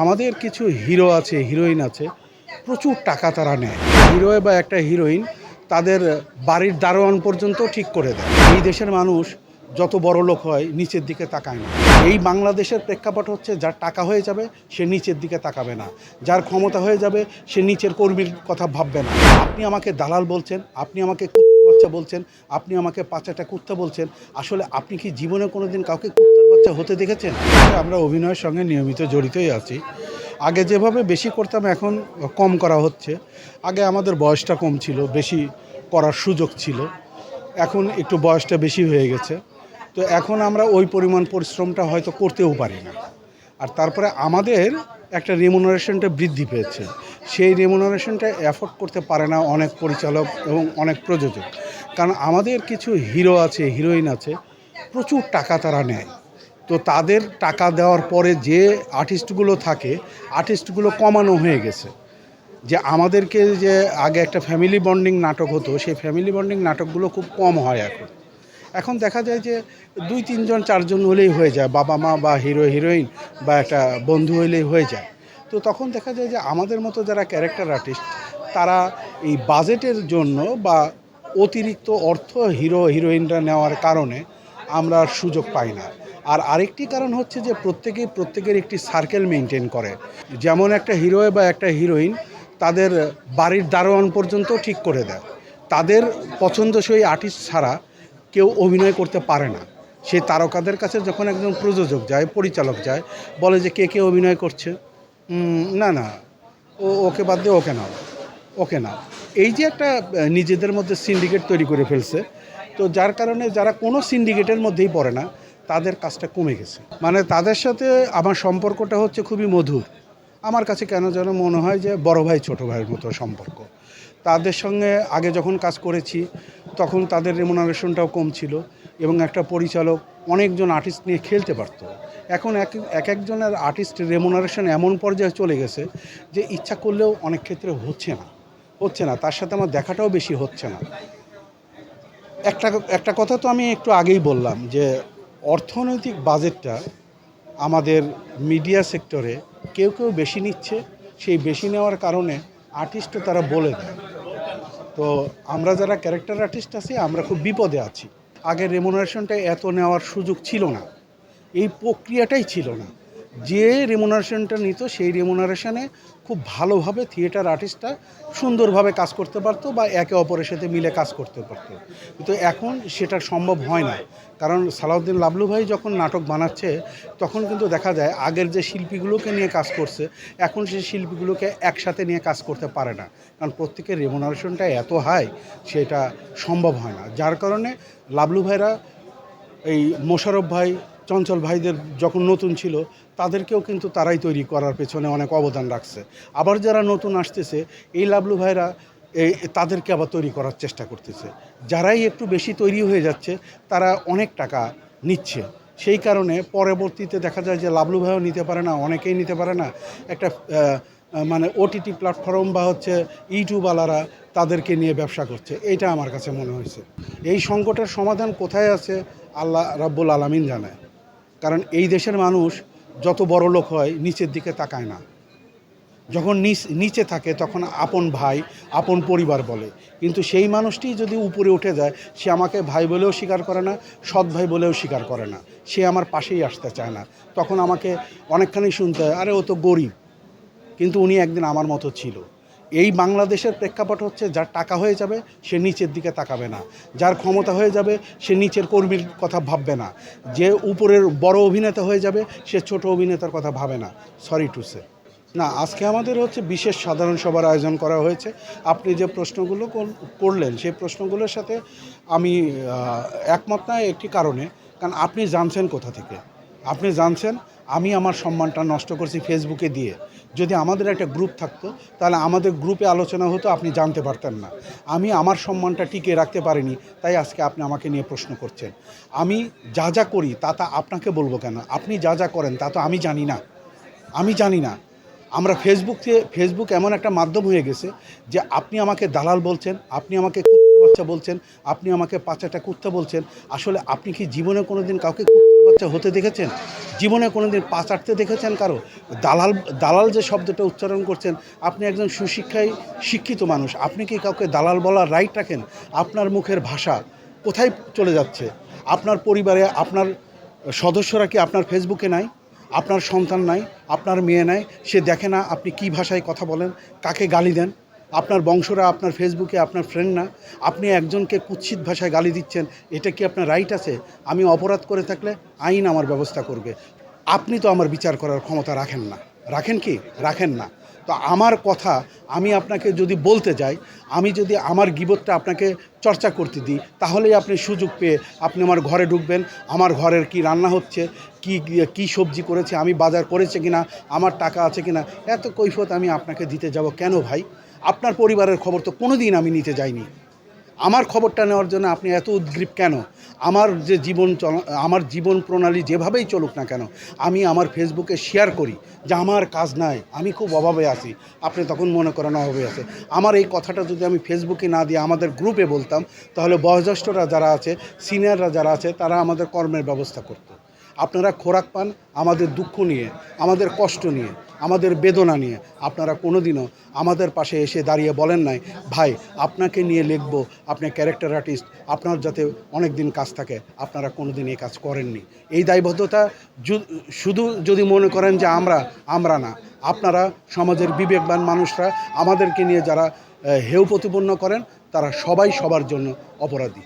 আমাদের কিছু হিরো আছে, হিরোইন আছে, প্রচুর টাকা তারা নেয়। হিরো বা একটা হিরোইন তাদের বাড়ির দারোয়ান পর্যন্ত ঠিক করে দেয়। এই দেশের মানুষ যত বড় লোক হয়, নিচের দিকে তাকায় না। এই বাংলাদেশের প্রেক্ষাপট হচ্ছে, যার টাকা হয়ে যাবে, সে নিচের দিকে তাকাবে না। যার ক্ষমতা হয়ে যাবে, সে নিচের কর্মীর কথা ভাববে না। আপনি আমাকে দালাল বলছেন, আপনি আমাকে বাচ্চা বলছেন, আপনি আমাকে পাঁচাটা কুত্তা বলছেন, আসলে আপনি কি জীবনে কোনোদিন কাউকে কুত্তার বাচ্চা হতে দেখেছেন? আমরা অভিনয়ের সঙ্গে নিয়মিত জড়িতই আছি। আগে যেভাবে বেশি করতাম, এখন কম করা হচ্ছে। আগে আমাদের বয়সটা কম ছিল, বেশি করার সুযোগ ছিল। এখন একটু বয়সটা বেশি হয়ে গেছে। তো এখন আমরা ওই পরিমাণ পরিশ্রমটা হয়তো করতেও পারি না। আর তারপরে আমাদের একটা রেমুনারেশনটা বৃদ্ধি পেয়েছে। সেই রেমুনারেশনটা অ্যাফোর্ড করতে পারে না অনেক পরিচালক এবং অনেক প্রযোজক। কারণ আমাদের কিছু হিরো আছে, হিরোইন আছে, প্রচুর টাকা তারা নেয়। তো তাদের টাকা দেওয়ার পরে যে আর্টিস্টগুলো থাকে, আর্টিস্টগুলো কমানো হয়ে গেছে। যে আমাদেরকে যে আগে একটা ফ্যামিলি বন্ডিং নাটক হতো, সেই ফ্যামিলি বন্ডিং নাটকগুলো খুব কম হয় এখন। এখন দেখা যায় যে দুই, তিনজন, চারজন হলেই হয়ে যায়, বাবা মা বা হিরো হিরোইন বা একটা বন্ধু হলেই হয়ে যায়। তো তখন দেখা যায় যে আমাদের মতো যারা ক্যারেক্টার আর্টিস্ট তারা এই বাজেটের জন্য বা অতিরিক্ত অর্থ হিরো হিরোইনরা নেওয়ার কারণে আমরা সুযোগ পাই না। আর আরেকটি কারণ হচ্ছে যে প্রত্যেকেই, প্রত্যেকের একটি সার্কেল মেনটেন করে। যেমন একটা হিরো বা একটা হিরোইন তাদের বাড়ির দারোয়ান পর্যন্ত ঠিক করে দেয়। তাদের পছন্দসই আর্টিস্ট ছাড়া কেউ অভিনয় করতে পারে না। সেই তারকাদের কাছে যখন একজন প্রযোজক যায়, পরিচালক যায়, বলে যে কে কে অভিনয় করছে? না না, ও, ওকে বাদ দিয়ে ওকে নাও ওকে নাও। এই যে একটা নিজেদের মধ্যে সিন্ডিকেট তৈরি করে ফেলছে, তো যার কারণে যারা কোনো সিন্ডিকেটের মধ্যেই পড়ে না তাদের কাজটা কমে গেছে। মানে তাদের সাথে আমার সম্পর্কটা হচ্ছে খুবই মধুর। আমার কাছে কেন যেন মনে হয় যে বড় ভাই, ছোটো ভাইয়ের মতো সম্পর্ক। তাদের সঙ্গে আগে যখন কাজ করেছি, তখন তাদের রেমুনারেশনটাও কম ছিল এবং একটা পরিচালক অনেকজন আর্টিস্ট নিয়ে খেলতে পারতো। এখন এক এক একজনের আর্টিস্ট রেমুনারেশন এমন পর্যায়ে চলে গেছে যে ইচ্ছা করলেও অনেক ক্ষেত্রে হচ্ছে না। হচ্ছে না, তার সাথে আমার দেখাটাও বেশি হচ্ছে না। একটা একটা কথা তো আমি একটু আগেই বললাম যে অর্থনৈতিক বাজেটটা আমাদের মিডিয়া সেক্টরে কেউ কেউ বেশি নিচ্ছে, সেই বেশি নেওয়ার কারণে আর্টিস্টও তারা বলে দেয়। তো আমরা যারা ক্যারেক্টার আর্টিস্ট আছি, আমরা খুব বিপদে আছি। আগে রেমুনারেশনটা এত নেওয়ার সুযোগ ছিল না। এই প্রক্রিয়াটাই ছিল না। যে রেমুনারেশনটা নিত সেই রেমুনারেশনে খুব ভালোভাবে থিয়েটার আর্টিস্টটা সুন্দরভাবে কাজ করতে পারতো বা একে অপরের সাথে মিলে কাজ করতে পারতো। কিন্তু এখন সেটা সম্ভব হয় না। কারণ সালাউদ্দিন লাবলু ভাই যখন নাটক বানাচ্ছে, তখন কিন্তু দেখা যায় আগের যে শিল্পীগুলোকে নিয়ে কাজ করছে, এখন সেই শিল্পীগুলোকে একসাথে নিয়ে কাজ করতে পারে না। কারণ প্রত্যেকের রেমুনারেশনটা এত হাই সেটা সম্ভব হয় না। যার কারণে লাবলু ভাইরা এই মোশারফ ভাই, চঞ্চল ভাইদের যখন নতুন ছিল তাদেরকেও কিন্তু তারাই তৈরি করার পেছনে অনেক অবদান রাখছে। আবার যারা নতুন আসতেছে, এই লাবলু ভাইরা এই তাদেরকে আবার তৈরি করার চেষ্টা করতেছে। যারাই একটু বেশি তৈরি হয়ে যাচ্ছে, তারা অনেক টাকা নিচ্ছে। সেই কারণে পরবর্তীতে দেখা যায় যে লাবলু ভাইও নিতে পারে না, অনেকেই নিতে পারে না। একটা মানে ওটিটি প্ল্যাটফর্ম বা হচ্ছে ইউটিউবওয়ালারা তাদেরকে নিয়ে ব্যবসা করছে। এইটা আমার কাছে মনে হয়েছে। এই সংকটের সমাধান কোথায় আছে? আল্লাহ রাব্বুল আলামিন জানায় কারণ এই দেশের মানুষ যত বড় লোক হয়, নিচের দিকে তাকায় না। যখন নিচ, নিচে থাকে, তখন আপন ভাই, আপন পরিবার বলে। কিন্তু সেই মানুষটি যদি উপরে উঠে যায়, সে আমাকে ভাই বলেও স্বীকার করে না, সৎ ভাই বলেও স্বীকার করে না। সে আমার পাশেই আসতে চায় না। তখন আমাকে অনেকখানি শুনতে হয়, আরে, ও তো গরিব। কিন্তু উনি একদিন আমার মতো ছিল। এই বাংলাদেশের প্রেক্ষাপট হচ্ছে যার টাকা হয়ে যাবে, সে নিচের দিকে তাকাবে না। যার ক্ষমতা হয়ে যাবে, সে নিচের কর্মীর কথা ভাববে না। যে উপরের বড় অভিনেতা হয়ে যাবে, সে ছোট অভিনেতার কথা ভাবে না। সরি টু সে না, আজকে আমাদের হচ্ছে বিশেষ সাধারণ সভার আয়োজন করা হয়েছে। আপনি যে প্রশ্নগুলো কর- করলেন, সেই প্রশ্নগুলোর সাথে আমি একমত না একটি কারণে। কারণ আপনি জানছেন কোথা থেকে। আপনি জানছেন, আমি আমার সম্মানটা নষ্ট করছি ফেসবুকে দিয়ে। যদি আমাদের একটা গ্রুপ থাকতো, তাহলে আমাদের গ্রুপে আলোচনা হতো, আপনি জানতে পারতেন না। আমি আমার সম্মানটা টিকিয়ে রাখতে পারিনি, তাই আজকে আপনি আমাকে নিয়ে প্রশ্ন করছেন। আমি যা যা করি, তা তা আপনাকে বলব কেন? আপনি যা যা করেন, তা তো আমি জানি না। আমি জানি না। আমরা ফেসবুক থেকে ফেসবুক এমন একটা মাধ্যম হয়ে গেছে যে আপনি আমাকে দালাল বলছেন, আপনি আমাকে বাচ্চা বলছেন, আপনি আমাকে পাঁচাটা কুত্তা বলছেন। আসলে আপনি কি জীবনে কোনো দিন কাউকে বাচ্চা হতে দেখেছেন? জীবনে কোনোদিন পা চাটতে দেখেছেন কারও? দালাল দালাল যে শব্দটা উচ্চারণ করছেন, আপনি একজন সুশিক্ষায় শিক্ষিত মানুষ, আপনি কি কাউকে দালাল বলার রাইট রাখেন? আপনার মুখের ভাষা কোথায় চলে যাচ্ছে? আপনার পরিবারে আপনার সদস্যরা কি আপনার ফেসবুকে নাই? আপনার সন্তান নাই? আপনার মেয়ে নাই? সে দেখে না আপনি কি ভাষায় কথা বলেন? কাকে গালি দেন? আপনার বংশরা, আপনার ফেসবুকে আপনার ফ্রেন্ড না, আপনি একজনকে কুৎসিত ভাষায় গালি দিচ্ছেন, এটা কি আপনার রাইট আছে? আমি অপরাধ করে থাকলে আইন আমার ব্যবস্থা করবে। আপনি তো আমার বিচার করার ক্ষমতা রাখেন না। রাখেন কি? রাখেন না। তো আমার কথা আমি আপনাকে যদি বলতে যাই, আমি যদি আমার গিবতটা আপনাকে চর্চা করতে দিই, তাহলেই আপনি সুযোগ পেয়ে আপনি আমার ঘরে ঢুকবেন। আমার ঘরের কি রান্না হচ্ছে, কি কি সবজি করেছে, আমি বাজার করেছে কিনা, আমার টাকা আছে কিনা, এত কৈফত আমি আপনাকে দিতে যাব কেন ভাই? আপনার পরিবারের খবর তো কোনো দিন আমি নিতে যাইনি। আমার খবরটা নেওয়ার জন্য আপনি এত উদ্গ্রীব কেন? আমার যে জীবন আমার জীবন প্রণালী যেভাবেই চলুক না কেন, আমি আমার ফেসবুকে শেয়ার করি, যে আমার কাজ নাই, আমি খুব অভাবে আছি। আপনি তখন মনে করেন অভাবে আছে। আমার এই কথাটা যদি আমি ফেসবুকে না দিয়ে আমাদের গ্রুপে বলতাম, তাহলে বয়োজ্যেষ্ঠরা যারা আছে সিনিয়ররা যারা আছে, তারা আমাদের কর্মের ব্যবস্থা করতো। আপনারা খোরাক পান আমাদের দুঃখ নিয়ে, আমাদের কষ্ট নিয়ে, আমাদের বেদনা নিয়ে। আপনারা কোনোদিনও আমাদের পাশে এসে দাঁড়িয়ে বলেন নাই, ভাই, আপনাকে নিয়ে লিখব, আপনি ক্যারেক্টার আর্টিস্ট আপনার যাতে অনেক দিন কাজ থাকে, আপনারা কোনোদিন এই কাজ করেননি। এই দায়বদ্ধতা শুধু যদি মনে করেন যে আমরা আমরা না, আপনারা সমাজের বিবেকবান মানুষরা, আমাদেরকে নিয়ে যারা হেয় প্রতিপন্ন করেন, তারা সবাই সবার জন্য অপরাধী।